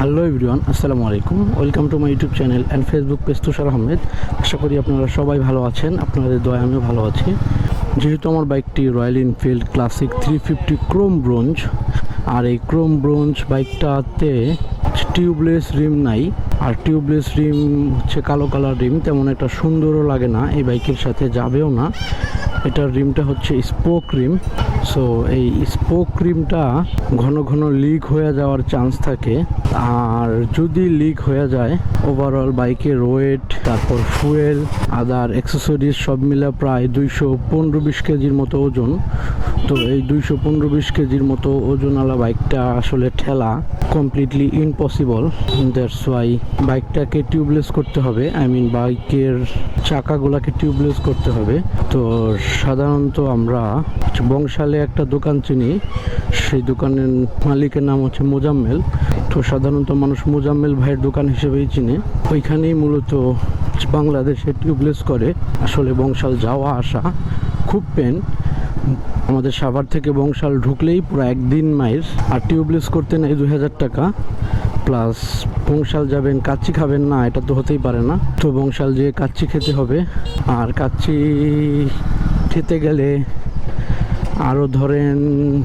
Hello everyone আসসালামু আলাইকুম welcome to my YouTube channel and Facebook page Tushar Ahmed আশা করি আপনারা সবাই ভালো আছেন, আপনাদের দয়া আমিও ভালো আছি। যেহেতু আমার বাইকটি Royal Enfield classic three fifty chrome bronze আর এই ক্রোম ব্রোঞ্জ বাইকটাতে টিউবলেস রিম নাই। আর টিউবলেস রিম হচ্ছে কালো কালার রিম তেমন একটা সুন্দরও লাগে না, এই বাইকের সাথে যাবেও না। এটার রিমটা হচ্ছে স্পোক রিম সো এই স্পোক রিমটা ঘন ঘন লিক হয়ে যাওয়ার চান্স থাকে। আর যদি লিক হয়ে যায় ওভারঅল বাইকের ওয়েট তারপর ফুয়েল আদার অ্যাক্সেসরিজ সব মিলে প্রায় দুইশো পনেরো বিশ কেজির মতো ওজন। তো এই দুইশো পনেরো বিশ কেজির মতো ওজনওয়ালা বাইকটা আসলে ঠেলা কমপ্লিটলি ইম্পসিবল দ্যাটস ওয়াই বাইকটাকে টিউবলেস করতে হবে। আই মিন বাইকের চাকাগুলোকে টিউবলেস করতে হবে। তো সাধারণত আমরা বংশালে একটা দোকান চিনি। সেই দোকানের মালিকের নাম হচ্ছে মোজাম্মেল। তো সাধারণত মানুষ মোজাম্মেল ভাইয়ের দোকান হিসেবেই চিনে। ওইখানেই মূলত বাংলাদেশে টিউবলেস করে। আসলে বংশাল যাওয়া আসা খুব পেন আমাদের সাভার থেকে বংশাল ঢুকলেই পুরো একদিন মাইল। আর টিউবলেস করতে নেই দু হাজার টাকা। প্লাস বংশাল যাবেন, কাচ্চি খাবেন, না, এটা তো হতেই পারে না। তো বংশাল যেয়ে কাচ্চি খেতে হবে, আর কাচ্চি খেতে গেলে আরও ধরেন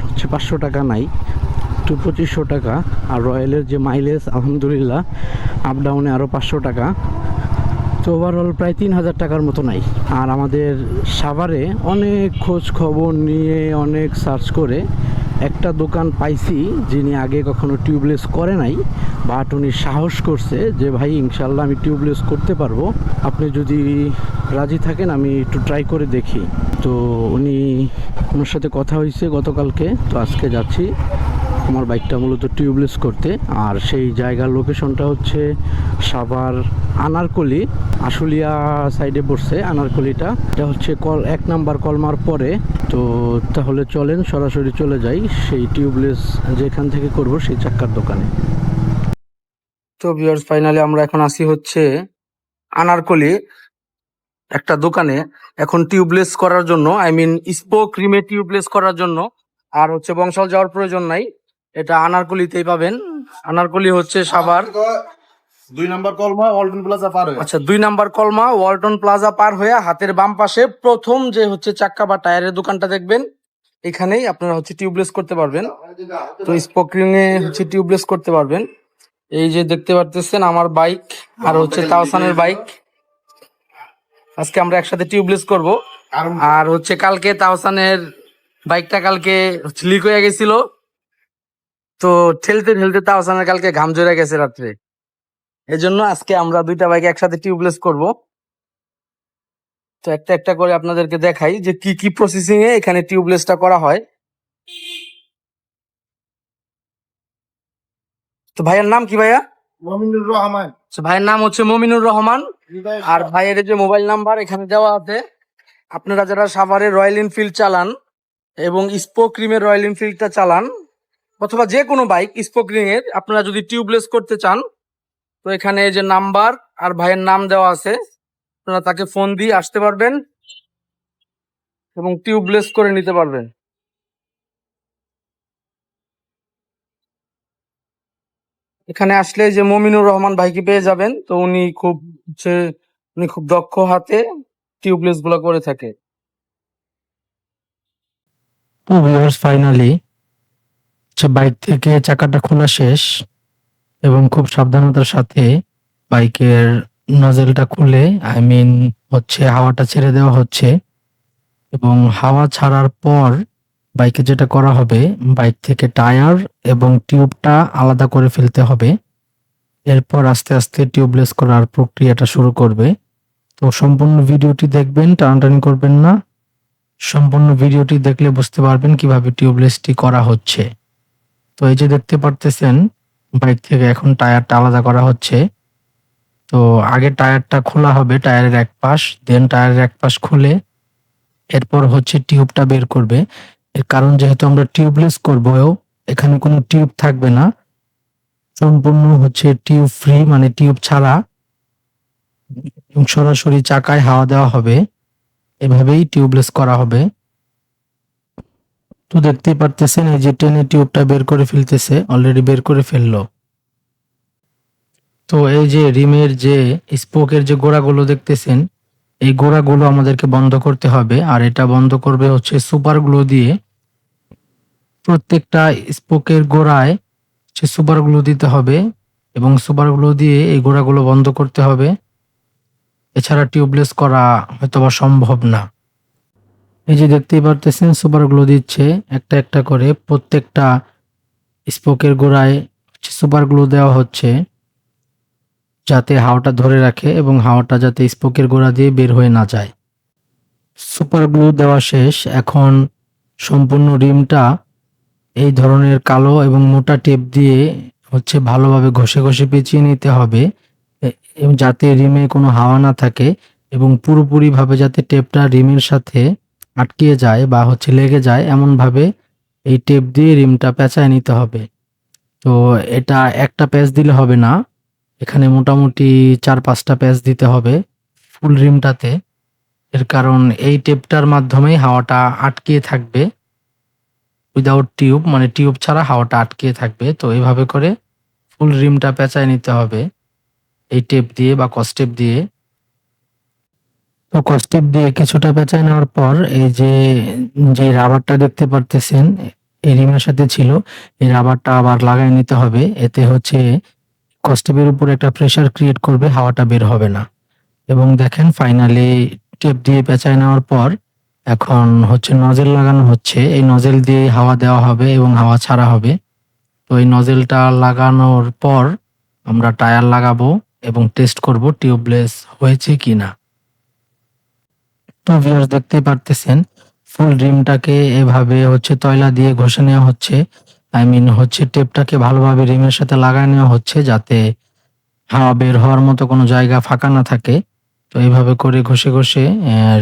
হচ্ছে পাঁচশো টাকা নাই, তো পঁচিশশো টাকা, আর রয়্যালের যে মাইলেজ, আলহামদুলিল্লাহ আপ ডাউনে আরও পাঁচশো টাকা। তো ওভারঅল প্রায় তিন হাজার টাকার মতো নাই। আর আমাদের সাভারে অনেক খোঁজ খবর নিয়ে অনেক সার্চ করে একটা দোকান পাইছি যিনি আগে কখনো টিউবলেস করে নাই বাট উনি সাহস করছে যে ভাই ইনশাল্লাহ আমি টিউবলেস করতে পারব। আপনি যদি রাজি থাকেন, আমি একটু ট্রাই করে দেখি। তো উনি ওনার সাথে কথা হয়েছে গতকালকে, তো আজকে যাচ্ছি। আমার বাইকটা মূলত টিউবলেস করতে। আর সেই জায়গার লোকেশনটা হচ্ছে সাভার আনারকলি, আশুলিয়া সাইডে পড়ছে আনারকলিটা। এটা হচ্ছে কল, এক নাম্বার কলমার পরে। তো তাহলে চলেন, সরাসরি চলে যাই সেই টিউবলেস যেখান থেকে করব সেই চাক্কার দোকানে। তো ভিউয়ার্স ফাইনালি আমরা এখন আসি হচ্ছে আনারকলি একটা দোকানে। এখন টিউবলেস করার জন্য আই মিন স্পোক রিমে টিউবলেস করার জন্য। আর হচ্ছে বংশাল যাওয়ার প্রয়োজন নাই। এটা আনারকলিতেই পাবেন। আনারকলি হচ্ছে সাভার। দুই নাম্বার কলমা ওয়ালটন প্লাজা পার হয়ে। আচ্ছা দুই নাম্বার কলমা ওয়ালটন প্লাজা পার হয়ে হাতের বাম পাশে প্রথম যে হচ্ছে চাক্কা বা টায়ারের দোকানটা দেখবেন এখানেই আপনারা হচ্ছে টিউবলেস করতে পারবেন। তো স্পোকিং এ হচ্ছে টিউবলেস করতে পারবেন। এই যে দেখতে পারতেছেন আমার বাইক আর হচ্ছে তাওসানের বাইক। আজকে আমরা একসাথে টিউবলেস করব। আর হচ্ছে কালকে তাওসানের বাইকটা কালকে লিক হয়ে গেছিল। তো ঠেলতে ঠেলতে তাওসানের কালকে ঘাম জড়ে গেছে রাত্রে। এজন্য আজকে আমরা দুইটা বাইক একসাথে টিউবলেস করব। তো একটা একটা করে আপনাদেরকে দেখাই যে কি কি প্রসেসিং এ এখানে টিউবলেসটা করা হয়। তো ভাইয়ের নাম কি ভাইয়া? মমিনুর রহমান। ভাইয়ের নাম হচ্ছে মমিনুর রহমান। আর ভাইয়ের যে মোবাইল নাম্বার এখানে দেওয়া আছে আপনারা যারা সাভারে রয়্যাল এনফিল্ড চালান এবং স্পোক রিমের রয়্যাল এনফিল্ডটা চালান অথবা যে কোনো বাইক স্পোক রিং এর, আপনারা যদি টিউবলেস করতে চান, তো এখানে যে নাম্বার আর ভাইয়ের নাম দেওয়া আছে, আপনারা তাকে ফোন দিয়ে আসতে পারবেন এবং টিউবলেস করে নিতে পারবেন। এখানে আসলে যে মমিনুর রহমান ভাইকে পেয়ে যাবেন, তো উনি খুব হচ্ছে, উনি খুব দক্ষ হাতে টিউবলেসগুলো করে থাকে। তো ভিউয়ার্স ফাইনালি বাইক থেকে চাকাটা খোলা শেষ এবং খুব সাবধানতার সাথে বাইকের নজেলটা খুলে আই মিন হচ্ছে হাওয়াটা ছেড়ে দেওয়া হচ্ছে এবং হাওয়া ছাড়ার পর বাইকে যেটা করা হবে, বাইক থেকে টায়ার এবং টিউবটা আলাদা করে ফেলতে হবে। এরপর আস্তে আস্তে টিউবলেস করার প্রক্রিয়াটা শুরু করবে। তো সম্পূর্ণ ভিডিওটি দেখবেন, টানাটানি করবেন না। সম্পূর্ণ ভিডিওটি দেখলে বুঝতে পারবেন কীভাবে টিউবলেসটি করা হচ্ছে। তো এই যে দেখতে পারতেছেন বাইক থেকে এখন টায়ারটা আলাদা করা হচ্ছে। তো আগে টায়ারটা খোলা হবে টায়ারের এক পাশ, দেন টায়ারের এক পাশ খুলে এরপর হচ্ছে টিউবটা বের করবে। এর কারণ যেহেতু আমরা টিউবলেস করব, এখানে কোনো টিউব থাকবে না। সম্পূর্ণ হচ্ছে টিউব ফ্রি মানে টিউব ছাড়া। সরাসরি চাকায় হাওয়া দেওয়া হবে। এভাবেই টিউবলেস করা হবে। তো দেখতেই পারতেছেন এই যে টেনে টিউবটা বের করে ফেলতেছে অলরেডি বের করে ফেলল। তো এই যে রিমের যে স্পোকের যে গোড়াগুলো দেখতেছেন, এই গোড়াগুলো আমাদেরকে বন্ধ করতে হবে, আর এটা বন্ধ করবে হচ্ছে সুপার গ্লু দিয়ে। প্রত্যেকটা স্পোকের গোড়ায় সে সুপার গ্লু দিতে হবে, এবং সুপার গ্লু দিয়ে এই গোড়াগুলো বন্ধ করতে হবে। এছাড়া টিউবলেস করা হয়তোবা সম্ভব না। এই যে দেখতেই পারতেছেন সুপার গ্লু দিচ্ছে, একটা একটা করে প্রত্যেকটা স্পোকের গোড়ায় সুপার গ্লু দেওয়া হচ্ছে, যাতে হাওয়াটা ধরে রাখে এবং হাওয়াটা যাতে স্পোকের গোড়া দিয়ে বের হয়ে না যায়। সুপার গ্লু দেওয়া শেষ, এখন সম্পূর্ণ রিমটা এই ধরনের কালো এবং মোটা টেপ দিয়ে হচ্ছে ভালোভাবে ঘষে ঘষে পেঁচিয়ে নিতে হবে যাতে রিমে কোনো হাওয়া না থাকে এবং পুরোপুরিভাবে যাতে টেপটা রিমের সাথে আটকিয়ে যায় বা হচ্ছে লেগে যায় এমনভাবে এই টেপ দিয়ে রিমটা পেঁচায় নিতে হবে। তো এটা একটা প্যাচ দিলে হবে না। এখানে মোটামুটি চার পাঁচটা প্যাচ দিতে হবে ফুল রিমটাতে। এর কারণ এই টেপটার মাধ্যমেই হাওয়াটা আটকিয়ে থাকবে। উইদাউট টিউব মানে টিউব ছাড়া হাওয়াটা আটকিয়ে থাকবে। তো এইভাবে করে ফুল রিমটা পেঁচায় নিতে হবে। এই টেপ দিয়ে বা কস্টেপ দিয়ে তো কস্টেপ দিয়ে কিছুটা পেঁচায় নেওয়ার পর এই যে যে রাবারটা দেখতে পারতেছেন এই রিমের সাথে ছিল, এই রাবারটা আবার লাগাই নিতে হবে। এতে হচ্ছে কস্টেপের উপর একটা প্রেশার ক্রিয়েট করবে, হাওয়াটা বের হবে না। এবং দেখেন ফাইনালি টেপ দিয়ে পেঁচায় নেওয়ার পর এখন হচ্ছে নজেল লাগানো হচ্ছে। এই নজেল দিয়ে হাওয়া দেওয়া হবে এবং হাওয়া ছাড়া হবে। তো এই নজেলটা লাগানোর পর আমরা টায়ার লাগাবো এবং টেস্ট করব টিউবলেস হয়েছে কিনা। তো ভিউয়ার্স দেখতে পারতেছেন ফুল রিমটাকে এভাবে হচ্ছে তয়লা দিয়ে ঘষে নেওয়া হচ্ছে। আই মিন হচ্ছে টেপটাকে ভালোভাবে রিমের সাথে লাগায় নেওয়া হচ্ছে যাতে হাওয়া বের হওয়ার মতো কোনো জায়গা ফাঁকা না থাকে। তো এইভাবে করে ঘষে ঘষে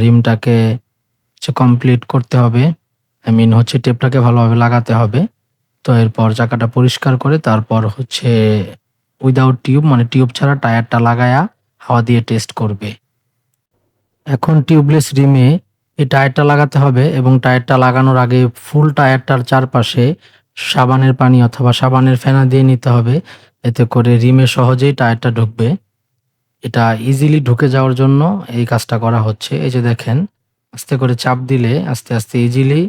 রিমটাকে হচ্ছে কমপ্লিট করতে হবে। আই মিন হচ্ছে টেপটাকে ভালোভাবে লাগাতে হবে। তো এরপর চাকাটা পরিষ্কার করে তারপর হচ্ছে উইদাউট টিউব মানে টিউব ছাড়া টায়ারটা লাগায়া হাওয়া দিয়ে টেস্ট করবে। এখন টিউবলেস রিমে এই টায়ারটা লাগাতে হবে এবং টায়ারটা লাগানোর আগে ফুল টায়ারটার চারপাশে সাবানের পানি অথবা সাবানের ফেনা দিয়ে নিতে হবে। এতে করে রিমে সহজেই টায়ারটা ঢুকবে। এটা ইজিলি ঢুকে যাওয়ার জন্য এই কাজটা করা হচ্ছে। এই যে দেখেন, আস্তে করে চাপ দিলে আস্তে আস্তে ইজিলি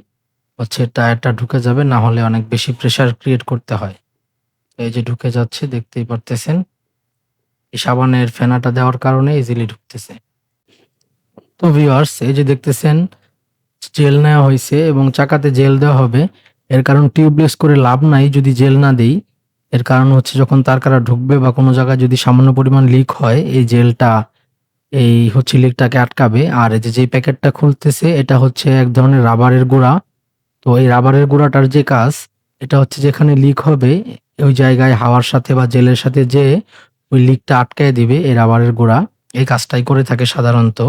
হচ্ছে টায়ারটা ঢুকে যাবে, না হলে অনেক বেশি প্রেশার ক্রিয়েট করতে হয়। এই যে ঢুকে যাচ্ছে, দেখতেই পারতেছেন। এই সাবানের ফেনাটা দেওয়ার কারণে ইজিলি ঢুকতেছে। তো ভিউয়ার্স এই যে দেখতেছেন, জেল নেওয়া হয়েছে এবং চাকাতে জেল দেওয়া হবে। এর কারণ টিউবলেস করে লাভ নাই যদি জেল না দেই। এর কারণ হচ্ছে যখন তার কারা ঢুকবে বা কোনো জায়গায় যদি সামান্য পরিমাণ লিক হয়, এই জেলটা, এই হচ্ছে লিকটাকে আটকাবে। আর এই যে যে প্যাকেটটা খুলতেছে, এটা হচ্ছে এক ধরনের রাবারের গুঁড়া। তো এই রাবারের গুঁড়াটার যে কাজ, এটা হচ্ছে যেখানে লিক হবে, ওই জায়গায় হাওয়ার সাথে বা জেলের সাথে যে ওই লিকটা আটকায় দিবে, এই রাবারের গুঁড়া। এই কাজটাই করে থাকে সাধারণত।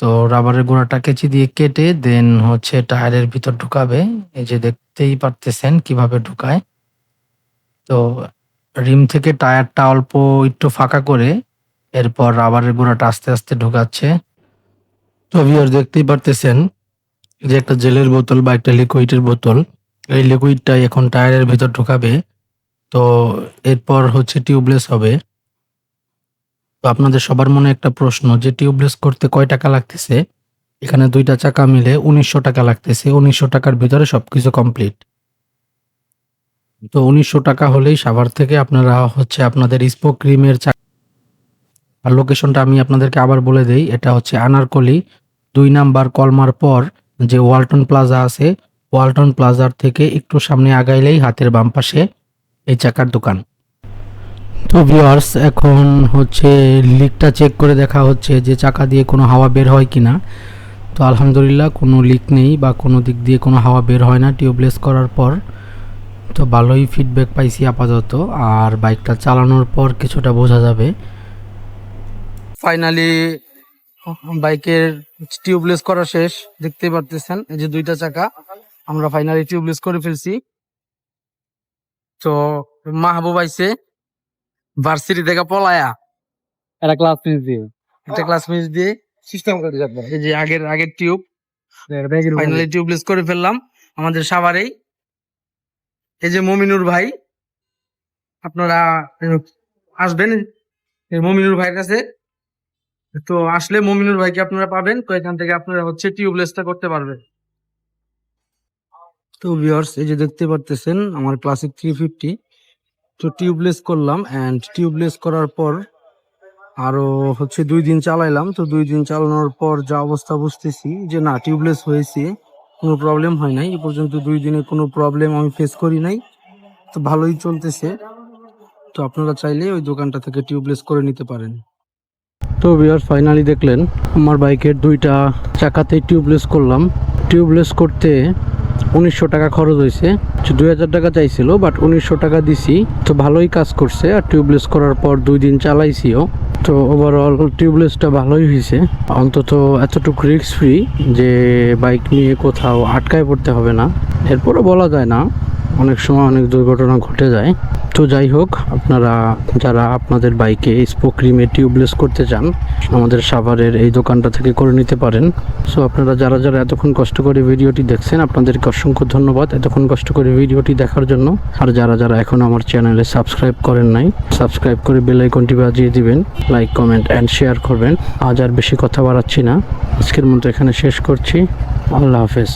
তো রাবারের গুঁড়াটা কেচি দিয়ে কেটে দেন হচ্ছে টায়ারের ভিতর ঢুকাবে। এই যে দেখতেই পারতেছেন কীভাবে ঢুকায়। তো রিম থেকে টায়ারটা অল্প একটু ফাঁকা করে এরপর রাবারের গুঁড়াটা আস্তে আস্তে ঢুকাচ্ছে। তো ভিউয়ার দেখতেই পারতেছেন যে একটা জেলের বোতল বা একটা লিকুইডের বোতল, এই লিকুইডটাই এখন টায়ারের ভিতর ঢুকাবে। তো এরপর হচ্ছে টিউবলেস হবে। তো আপনাদের সবার মনে একটা প্রশ্ন, যে টিউবলেস করতে কয় টাকা লাগতেছে? এখানে দুইটা চাকা মিলে উনিশশো টাকা লাগতেছে, উনিশশো টাকার ভিতরে সবকিছু কমপ্লিট তো উনিশশো টাকা হলেই সাভার থেকে আপনারা হচ্ছে আপনাদের স্পোক ক্রিমের চাকা আর লোকেশনটা আমি আপনাদেরকে আবার বলে দেই, এটা হচ্ছে আনারকলি, দুই নাম্বার কলমার পর যে ওয়ালটন প্লাজা আছে, ওয়ালটন প্লাজার থেকে একটু সামনে আগাইলেই হাতের বাম পাশে এই চাকার দোকান। তো ভিউয়ার্স এখন হচ্ছে লিকটা চেক করে দেখা হচ্ছে যে চাকা দিয়ে কোনো হাওয়া বের হয় কিনা। তো আলহামদুলিল্লাহ কোনো লিক নেই বা কোনো দিক দিয়ে কোনো হাওয়া বের হয় না টিউবলেস করার পর। তো ভালোই ফিডব্যাক পাইছি আপাতত। আর বাইকটা চালানোর পর কিছুটা বোঝা যাবে। ফাইনালি বাইকের টিউবলেস করা শেষ। দেখতেই পারতেছেন, এই যে দুইটা চাকা, আমরা ফাইনালি টিউবলেস করে ফেলছি। তো মাহবুব আইছে। ভার্সিটি থেকে পলায়া। একটা ক্লাস মিস দিয়ে। একটা ক্লাস মিস দিয়ে সিস্টেম করে যাবে এই যে আগের আগের টিউব ফাইনালি টিউবলেস করে ফেললাম। আমাদের সাভারেই। এই যে মমিনুর ভাই আপনারা আসবেন এই মমিনুর ভাইয়ের কাছে। তো আসলে মমিনুর ভাইকে আপনারা পাবেন তো এখান থেকে আপনারা হচ্ছে টিউবলেসটা করতে পারবেন। তো ভিউয়ার্স এই যে দেখতে পারতেছেন আমার ক্লাসিক থ্রি ফিফটি তো টিউবলেস করলাম অ্যান্ড টিউবলেস করার পর আরও হচ্ছে দুই দিন চালাইলাম। তো দুই দিন চালানোর পর যা অবস্থা বুঝতেছি যে না টিউবলেস হয়েছে, কোনো প্রবলেম হয় নাই। এ পর্যন্ত দুই দিনে কোনো প্রবলেম আমি ফেস করি নাই। তো ভালোই চলতেছে। তো আপনারা চাইলে ওই দোকানটা থেকে টিউবলেস করে নিতে পারেন। তো ভিউয়ার্স ফাইনালি দেখলেন, আমার বাইকের দুইটা চাকাতেই টিউবলেস করলাম। টিউবলেস করতে উনিশশো টাকা খরচ হয়েছে। দুই হাজার টাকা চাইছিল বাট উনিশশো টাকা দিছি। তো ভালোই কাজ করছে, আর টিউবলেস করার পর দুই দিন চালাইছিও। তো ওভারঅল টিউবলেসটা ভালোই হয়েছে। অন্তত এতটুকু রিস্ক ফ্রি যে বাইক নিয়ে কোথাও আটকায় পড়তে হবে না। এরপরও বলা যায় না। অনেক সময় অনেক দুর্ঘটনা ঘটে যায়। তো যাই হোক, আপনারা যারা আপনাদের বাইকে স্পোক রিমে টিউবলেস করতে চান, আমাদের সাভারের এই দোকানটা থেকে করে নিতে পারেন। সো আপনারা যারা যারা এতক্ষণ কষ্ট করে ভিডিওটি দেখছেন, আপনাদেরকে অসংখ্য ধন্যবাদ এতক্ষণ কষ্ট করে ভিডিওটি দেখার জন্য। আর যারা যারা এখন আমার চ্যানেলে সাবস্ক্রাইব করেন নাই, সাবস্ক্রাইব করে বেল আইকনটি বাজিয়ে দিবেন, লাইক, কমেন্ট, অ্যান্ড শেয়ার করবেন। আজ আর বেশি কথা বাড়াচ্ছি না। আজকের মতো এখানে শেষ করছি। আল্লাহ হাফেজ।